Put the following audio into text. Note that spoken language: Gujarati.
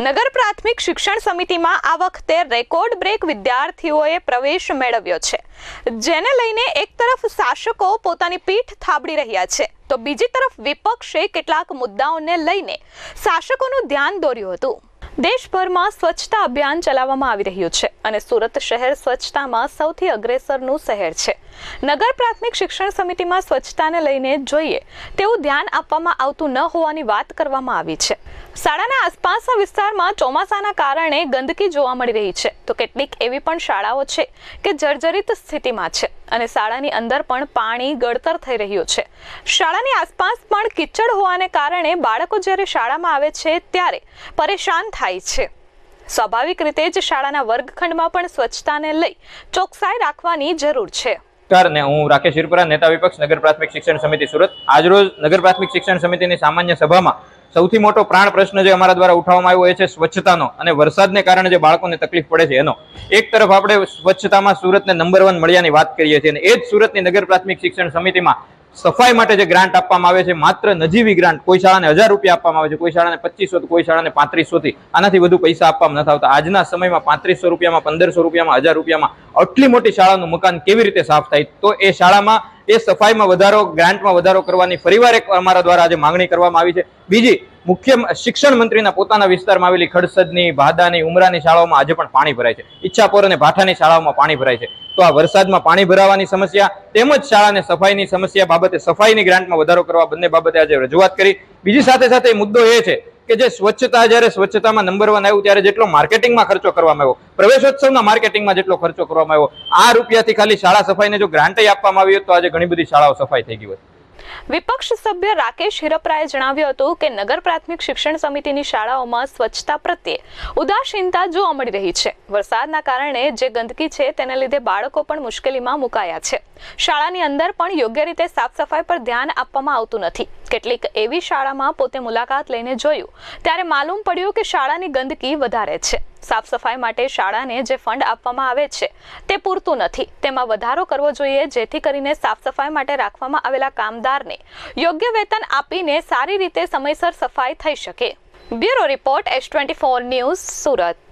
નગર પ્રાથમિક શિક્ષણ સમિતિમાં આ વખતે રેકોર્ડ બ્રેક વિદ્યાર્થીઓએ પ્રવેશ મેળવ્યો છે, જેને લઈને એક તરફ શાસકો પોતાની પીઠ થાબડી રહ્યા છે, તો બીજી તરફ વિપક્ષે કેટલાક મુદ્દાઓને લઈને શાસકોનું ધ્યાન દોર્યું હતું. દેશભરમાં સ્વચ્છતા અભિયાન ચલાવવામાં આવી રહ્યું છે અને સુરત શહેર સ્વચ્છતામાં સૌથી અગ્રેસરનું શહેર છે. નગર પ્રાથમિક શિક્ષણ સમિતિમાં સ્વચ્છતાને લઈને જોઈએ, તેવું ધ્યાન આપવામાં આવતું ન હોવાની વાત કરવામાં આવી છે. શાળાના આસપાસના વિસ્તારમાં ચોમાસાના કારણે ગંદકી જોવા મળી રહી છે. તો કેટલીક એવી પણ શાળાઓ છે કે જર્જરિત સ્થિતિમાં છે અને શાળાની અંદર પણ પાણી ગળતર થઈ રહ્યું છે. શાળાની આસપાસ પણ કિચડ હોવાને કારણે બાળકો જ્યારે શાળામાં આવે છે ત્યારે પરેશાન થાય છે. સ્વાભાવિક રીતે જ શાળાના વર્ગખંડમાં પણ સ્વચ્છતાને લઈ ચોકસાઈ રાખવાની જરૂર છે. ને હું રાકેશ હિરપરા નેતા વિપક્ષ, નગર પ્રાથમિક શિક્ષણ સમિતિ સુરત. આજરોજ નગર પ્રાથમિક શિક્ષણ સમિતિની સામાન્ય સભામાં સૌથી મોટો પ્રાણ પ્રશ્ન જે અમારા દ્વારા ઉઠાવવામાં આવ્યો એ છે સ્વચ્છતાનો અને વરસાદને કારણે જે બાળકોને તકલીફ પડે છે એનો. એક તરફ આપણે સ્વચ્છતામાં સુરતને નંબર વન મળ્યાની વાત કરીએ છીએ અને એ જ સુરતની નગર પ્રાથમિક શિક્ષણ સમિતિમાં સફાઈ માટે જે ગ્રાન્ટ આપવામાં આવે છે, માત્ર નજીવી ગ્રાન્ટ કોઈ શાળાને હજાર રૂપિયા આપવામાં આવે છે, કોઈ શાળાને પચીસો કોઈ શાળાને પાંત્રીસોથી, આનાથી વધુ પૈસા આપવામાં નથી આવતા. આજના સમયમાં પાંત્રીસો રૂપિયામાં, પંદરસો રૂપિયામાં, હજાર રૂપિયામાં આટલી મોટી શાળાનું મકાન કેવી રીતે સાફ થાય? તો એ શાળામાં એ સફાઈમાં વધારો, ગ્રાન્ટમાં વધારો કરવાની ફરીવાર એક અમારા દ્વારા આજે માંગણી કરવામાં આવી છે. બીજી, મુખ્ય શિક્ષણ મંત્રીના પોતાના વિસ્તારમાં આવેલી ખડસદની, ભાદાની, ઉમરાની શાળાઓમાં આજે પણ પાણી ભરાય છે. ઈચ્છાપોર અને ભાઠાની શાળાઓમાં પાણી ભરાય છે. તો આ વરસાદમાં પાણી ભરાવાની સમસ્યા, તેમજ શાળાને સફાઈની સમસ્યા બાબતે સફાઈની ગ્રાન્ટમાં વધારો કરવા બંને બાબતે આજે રજૂઆત કરી. બીજી સાથે સાથે મુદ્દો એ છે કે જે સ્વચ્છતા, જ્યારે સ્વચ્છતામાં નંબર વન આવ્યું, ત્યારે જેટલો માર્કેટિંગમાં ખર્ચો કરવામાં આવ્યો, પ્રવેશોત્સવના માર્કેટિંગમાં જેટલો ખર્ચો કરવામાં આવ્યો, આ રૂપિયાથી ખાલી શાળા સફાઈને જો ગ્રાન્ટે આપવામાં આવી હોત, તો આજે ઘણી બધી શાળાઓ સફાઈ થઈ ગઈ હોત. વિપક્ષ સભ્ય રાકેશ હિરપરાએ જણાવ્યું હતું કે નગર પ્રાથમિક શિક્ષણ સમિતિની શાળાઓમાં સ્વચ્છતા પ્રત્યે ઉદાસીનતા જોવા મળી રહી છે. વરસાદના કારણે જે ગંદકી છે તેને લીધે બાળકો પણ મુશ્કેલીમાં મુકાયા છે. શાળાની અંદર પણ યોગ્ય રીતે સાફ સફાઈ પર ધ્યાન આપવામાં આવતું નથી. કેટલીક એવી શાળામાં પોતે મુલાકાત લઈને જોયું. ત્યારે માલુમ પડ્યું કે શાળાની ગંદકી વધારે છે. સાફ સફાઈ માટે શાળાને જે ફંડ આપવામાં આવે છે, તે પૂરતું નથી. તેમાં વધારો કરવો જોઈએ, જેથી કરીને સાફ સફાઈ માટે રાખવામાં આવેલા કામદારને યોગ્ય વેતન આપીને સારી રીતે સમયસર સફાઈ થઈ શકે. Bureau report, S twenty four news, Surat.